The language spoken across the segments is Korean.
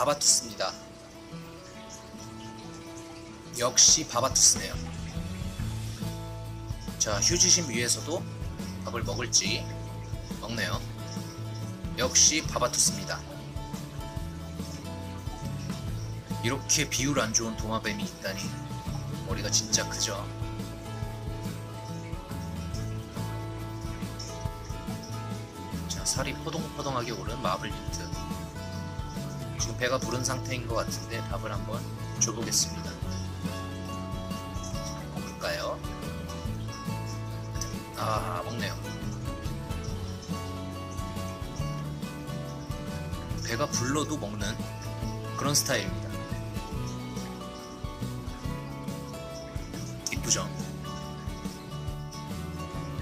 바바투스입니다. 역시 바바투스네요. 자, 휴지심 위에서도 밥을 먹을지 먹네요. 역시 바바투스입니다. 이렇게 비율 안 좋은 도마뱀이 있다니 머리가 진짜 크죠. 자, 살이 포동포동하게 오른 마블 힌트. 배가 부른 상태인 것 같은데 밥을 한번 줘보겠습니다. 먹을까요? 아, 먹네요. 배가 불러도 먹는 그런 스타일입니다. 이쁘죠?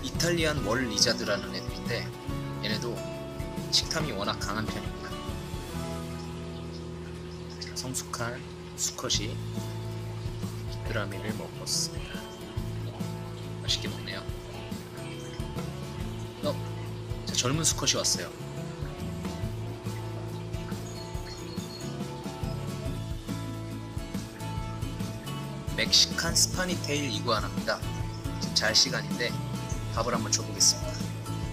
이탈리안 월 리자드라는 애들인데 얘네도 식탐이 워낙 강한 편입니다. 자, 성숙한 수컷이 귀뚜라미를 먹었습니다. 맛있게 먹네요. 어, 자, 젊은 수컷이 왔어요. 멕시칸 스파니테일 이구아나입니다. 지금 잘 시간인데 밥을 한번 줘보겠습니다.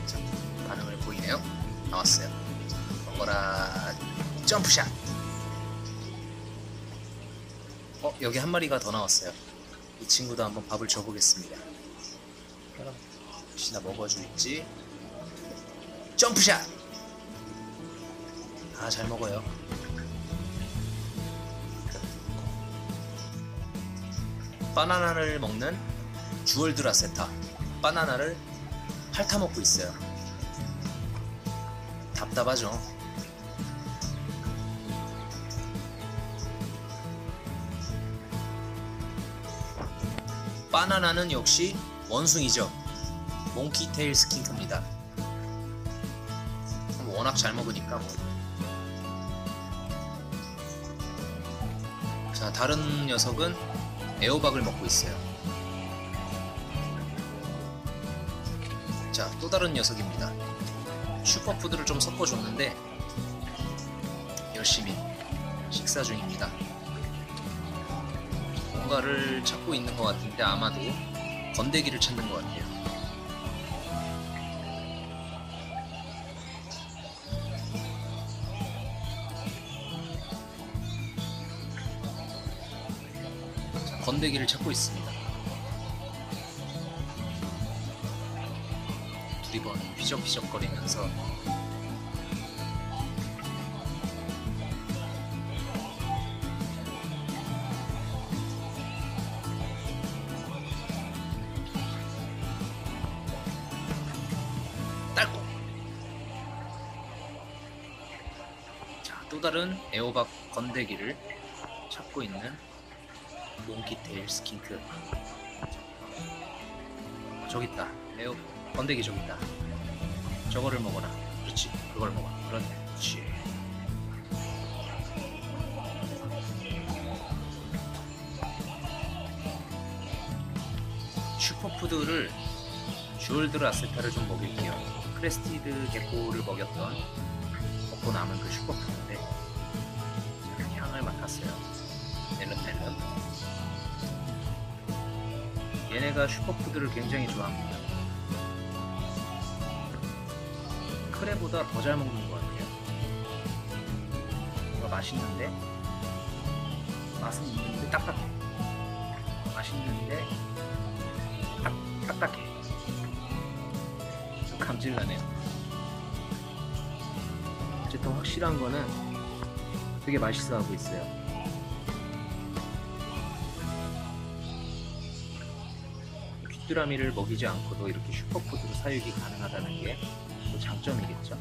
자, 반응을 보이네요. 나왔어요. 자, 먹어라. 점프샷. 어, 여기 한 마리가 더 나왔어요. 이 친구도 한번 밥을 줘보겠습니다. 혹시나 먹어줄지. 점프샷. 아, 잘 먹어요. 바나나를 먹는 주얼드라세타 바나나를 핥아먹고 있어요 답답하죠 바나나는 역시 원숭이죠 몽키테일 스킨크입니다 워낙 잘 먹으니까 뭐. 자 다른 녀석은 애호박을 먹고 있어요. 자, 또 다른 녀석입니다. 슈퍼푸드를 좀 섞어줬는데 열심히 식사 중입니다. 뭔가를 찾고 있는 것 같은데 아마도 건데기를 찾는 것 같아요. 자, 건데기를 찾고 있습니다. 두리번 휘적휘적거리면서 또 다른 애호박 건데기를 찾고 있는 몽키 테일 스킨크. 저기 있다. 에어 번데기 저기 있다. 저거를 먹어라. 그렇지. 그걸 먹어. 그렇지. 슈퍼푸드를 주얼드르 아세타를 좀 먹일게요. 크레스티드 개코를 먹였던 먹고 남은 그 슈퍼푸드인데 향을 맡았어요 멜름멜름 얘네가 슈퍼푸드를 굉장히 좋아합니다. 크레보다 더 잘 먹는 것 같아요. 뭔가 맛있는데 맛은 있는데 딱딱해. 맛있는데 딱, 딱딱해. 좀 감질나네요. 어쨌든 확실한 거는 되게 맛있어 하고 있어요. 귀뚜라미를 먹이지 않고도 이렇게 슈퍼푸드로 사육이 가능하다는 게 또 장점이겠죠.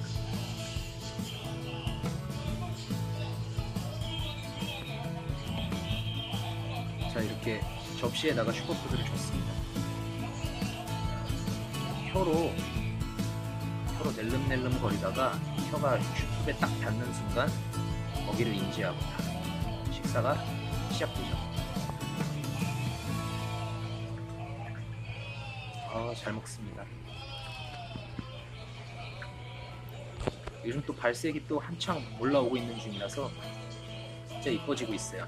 자 이렇게 접시에다가 슈퍼푸드를 줬습니다. 혀로 혀로 낼름낼름 거리다가 혀가 슈프에 딱 닿는 순간 먹이를 인지하고 식사가 시작되죠. 아, 잘 먹습니다. 요즘 또 발색이 또 한창 올라오고 있는 중이라서 진짜 이뻐지고 있어요.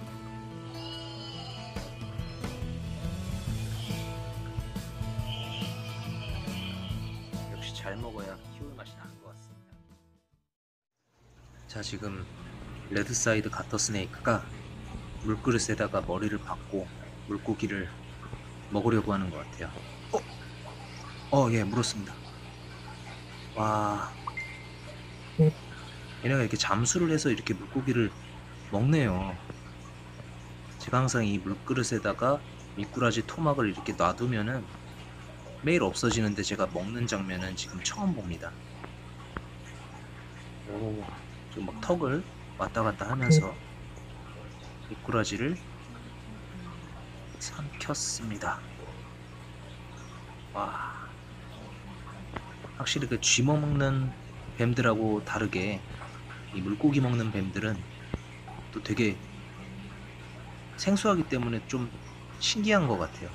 역시 잘 먹어야 자 지금 레드사이드 가터 스네이크가 물그릇에다가 머리를 박고 물고기를 먹으려고 하는 것 같아요. 어, 어, 예, 물었습니다. 와, 얘네가 이렇게 잠수를 해서 이렇게 물고기를 먹네요. 제가 항상 이 물그릇에다가 미꾸라지 토막을 이렇게 놔두면은 매일 없어지는데 제가 먹는 장면은 지금 처음 봅니다. 오, 지금 막 턱을 왔다 갔다 하면서 미꾸라지를 삼켰습니다. 와, 확실히 그 쥐머 먹는 뱀들하고 다르게 이 물고기 먹는 뱀들은 또 되게 생소하기 때문에 좀 신기한 것 같아요.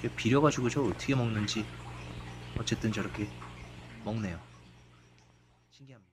저 비려가지고 저 어떻게 먹는지 어쨌든 저렇게 먹네요. 신기합니다.